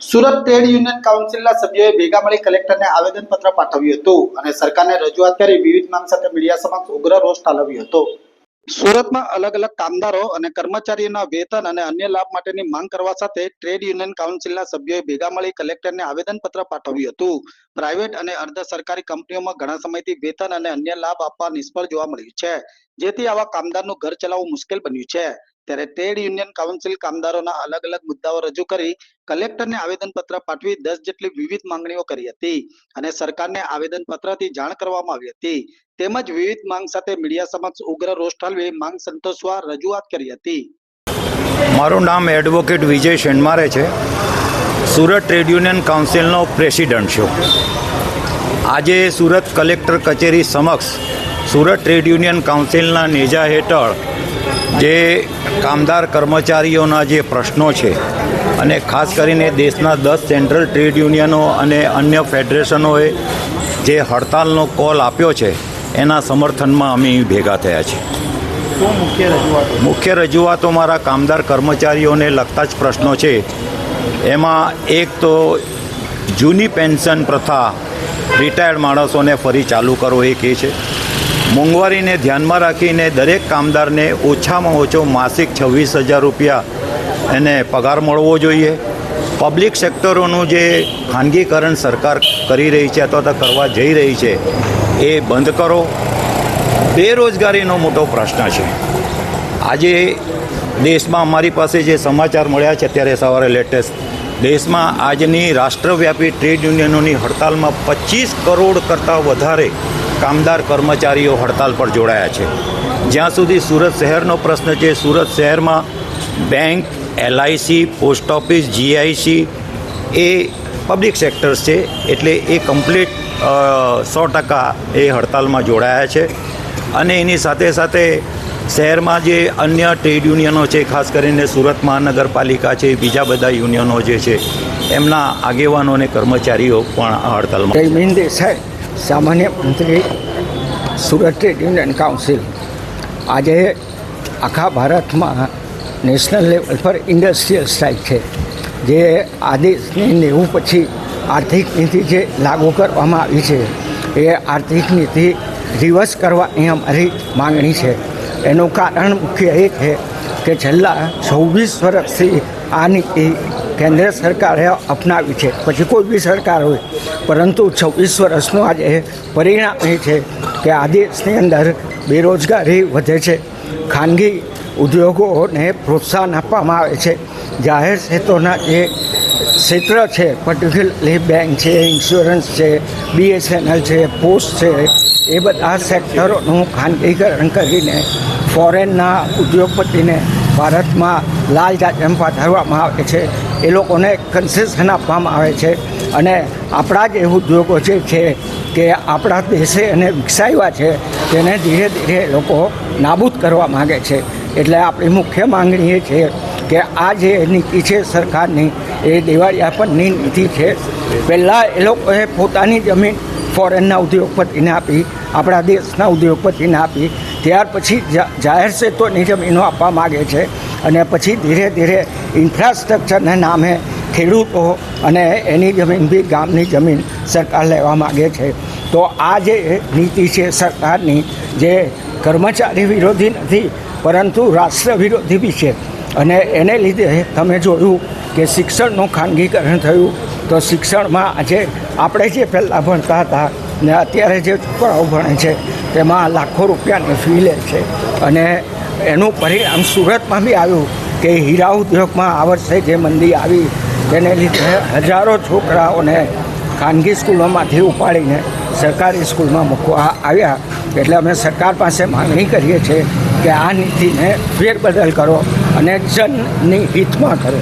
Surat trade union કાઉન્સિલના સભ્યોએ ભેગા મળી કલેક્ટરને આવેદનપત્ર પાઠવ્યું હતું અને સરકારને રજૂઆત કરી વિવિધ માંગ સાથે મીડિયા સમક્ષ ઉગ્ર રોષ ઠાલવ્યો હતો. સુરતમાં અલગ અલગ કામદારો અને કર્મચારીઓના વેતન અને અન્ય લાભ માટેની માંગ કરવા સાથે ટ્રેડ યુનિયન કાઉન્સિલના સભ્યોએ ભેગા મળી કલેક્ટરને આવેદનપત્ર પાઠવ્યું હતું. પ્રાઇવેટ અને અર્ધ સરકારી કંપનીઓમાં ઘણા સમયથી વેતન અને અન્ય લાભ આપવા નિષ્ફળ જોવા મળ્યું છે. જેથી આવા કામદારનું ઘર ચલાવવું મુશ્કેલ બન્યું છે. ત્યારે ટ્રેડ યુનિયન કાઉન્સિલ કામદારોના અલગ અલગ મુદ્દાઓ રજૂ કરી કલેક્ટરને આવેદનપત્ર પાઠવી દસ જેટલી વિવિધ માંગણીઓ કરી હતી અને સરકારને આવેદનપત્રથી જાણ કરવામાં આવી હતી. તેમજ વિવિધ માંગ સાથે મીડિયા સમક્ષ ઉગ્ર રોષ ઠાલવી માંગ સંતોષવા રજૂઆત કરી હતી. મારું નામ એડવોકેટ વિજય શેનમારે છે. સુરત ટ્રેડ યુનિયન કાઉન્સિલનો પ્રેસિડન્ટ છું. આજે સુરત કલેક્ટર કચેરી સમક્ષ સુરત ટ્રેડ યુનિયન કાઉન્સિલના નેજા હેઠળ જે કામદાર કર્મચારીઓના જે પ્રશ્નો છે અને ખાસ કરીને દેશના દસ સેન્ટ્રલ ટ્રેડ યુનિયનો અને અન્ય ફેડરેશનોએ જે હડતાલનો કોલ આપ્યો છે, એના સમર્થનમાં અમે ભેગા થયા છીએ. મુખ્ય રજૂઆતો મુખ્ય રજૂઆતો મારા કામદાર કર્મચારીઓને લગતા જ પ્રશ્નો છે. એમાં એક તો જૂની પેન્શન પ્રથા રિટાયર્ડ માણસોને ફરી ચાલુ કરવો એ કહે છે. મોંઘવારીને ધ્યાનમાં રાખીને દરેક કામદારને ઓછામાં ઓછો માસિક છવ્વીસ હજાર રૂપિયા એને પગાર મળવો જોઈએ. પબ્લિક સેક્ટરોનું જે ખાનગીકરણ સરકાર કરી રહી છે અથવા તો કરવા જઈ રહી છે, એ બંધ કરો. બેરોજગારીનો મોટો પ્રશ્ન છે. આજે દેશમાં અમારી પાસે જે સમાચાર મળ્યા છે, અત્યારે સવારે લેટેસ્ટ. દેશમાં આજની રાષ્ટ્રવ્યાપી ટ્રેડ યુનિયનોની હડતાલમાં પચીસ કરોડ કરતાં વધારે કામદાર કર્મચારીઓ હડતાલ પર જોડાયા છે. જ્યાં સુધી સુરત શહેરનો પ્રશ્ન છે, સુરત શહેરમાં bank, LIC, post office, GIC એ પબ્લિક સેક્ટર્સ છે, એટલે એ કમ્પ્લીટ સો ટકા એ હડતાલમાં જોડાયા છે. અને એની સાથે સાથે શહેરમાં જે અન્ય ટ્રેડ યુનિયનો છે, ખાસ કરીને સુરત મહાનગરપાલિકા છે, બીજા બધા યુનિયનો જે છે, એમના આગેવાનો અને કર્મચારીઓ પણ હડતાલમાં સામાન્ય મંત્રી, સુરત ટ્રેડ યુનિયન કાઉન્સિલ. આજે આખા ભારતમાં નેશનલ લેવલ પર ઇન્ડસ્ટ્રીયલ સ્ટ્રાઇક છે. જે આદેશની નેવું પછી આર્થિક નીતિ જે લાગુ કરવામાં આવી છે, એ આર્થિક નીતિ રિવર્સ કરવાની અમારી માંગણી છે. એનું કારણ મુખ્ય એ છે કે છેલ્લા છવ્વીસ વર્ષથી આ નીતિ કેન્દ્ર સરકારે અપનાવી છે. પછી કોઈ બી સરકાર હોય, પરંતુ છવ્વીસ વર્ષનું આજે પરિણામ એ છે કે આ દેશની અંદર બેરોજગારી વધે છે. ખાનગી ઉદ્યોગોને પ્રોત્સાહન આપવામાં આવે છે. જાહેર ક્ષેત્રોના જે ક્ષેત્ર છે પર્ટિક્યુલરલી બેંક છે ઇન્સ્યોરન્સ છે બીએસએનએલ છે પોસ્ટ છે, એ બધા સેક્ટરોનું ખાનગીકરણ કરીને ફોરેનના ઉદ્યોગપતિને ભારતમાં લાલ જાત જાજમ પાથરવામાં આવે છે. એ લોકોને કન્સેશન આપવામાં આવે છે. અને આપણા જ એવું ઉદ્યોગો જે છે કે આપણા દેશે એને વિકસાવ્યા છે, તેને ધીરે ધીરે લોકો નાબૂદ કરવા માગે છે. એટલે આપણી મુખ્ય માંગણી એ છે કે આ જે નીતિ છે સરકારની, એ દિવાળીયાપનની નીતિ છે. પહેલાં એ લોકોએ પોતાની જમીન ફોરેનના ઉદ્યોગપતિને આપી, આપણા દેશના ઉદ્યોગપતિને આપી ત્યાર પછી જાહેર ક્ષેત્રોની જમીનો આપવા માગે છે અને પછી ધીરે ધીરે ઇન્ફ્રાસ્ટ્રક્ચરના નામે ખેડૂતો અને એની જમીન બી ગામની જમીન સરકાર લેવા માગે છે. તો આ જે નીતિ છે સરકારની જે કર્મચારી વિરોધી નથી, પરંતુ રાષ્ટ્ર વિરોધી બી છે. અને એને લીધે તમે જોયું કે શિક્ષણનું ખાનગીકરણ થયું. તો શિક્ષણમાં આજે આપણે જે પહેલાં ભણતા હતા ને અત્યારે જે છોકરાઓ ભણે છે, તેમાં લાખો રૂપિયાની ફી લે છે. અને એનું પરિણામ સુરતમાં બી આવ્યું કે હીરા ઉદ્યોગમાં આ વર્ષે જે મંદી આવી, તેને લીધે હજારો છોકરાઓને ખાનગી સ્કૂલોમાંથી ઉપાડીને સરકારી સ્કૂલમાં મૂકવા આવ્યા. એટલે અમે સરકાર પાસે માંગણી કરીએ છીએ કે આ નીતિને ફેરબદલ કરો અને જનની હિતમાં કરો.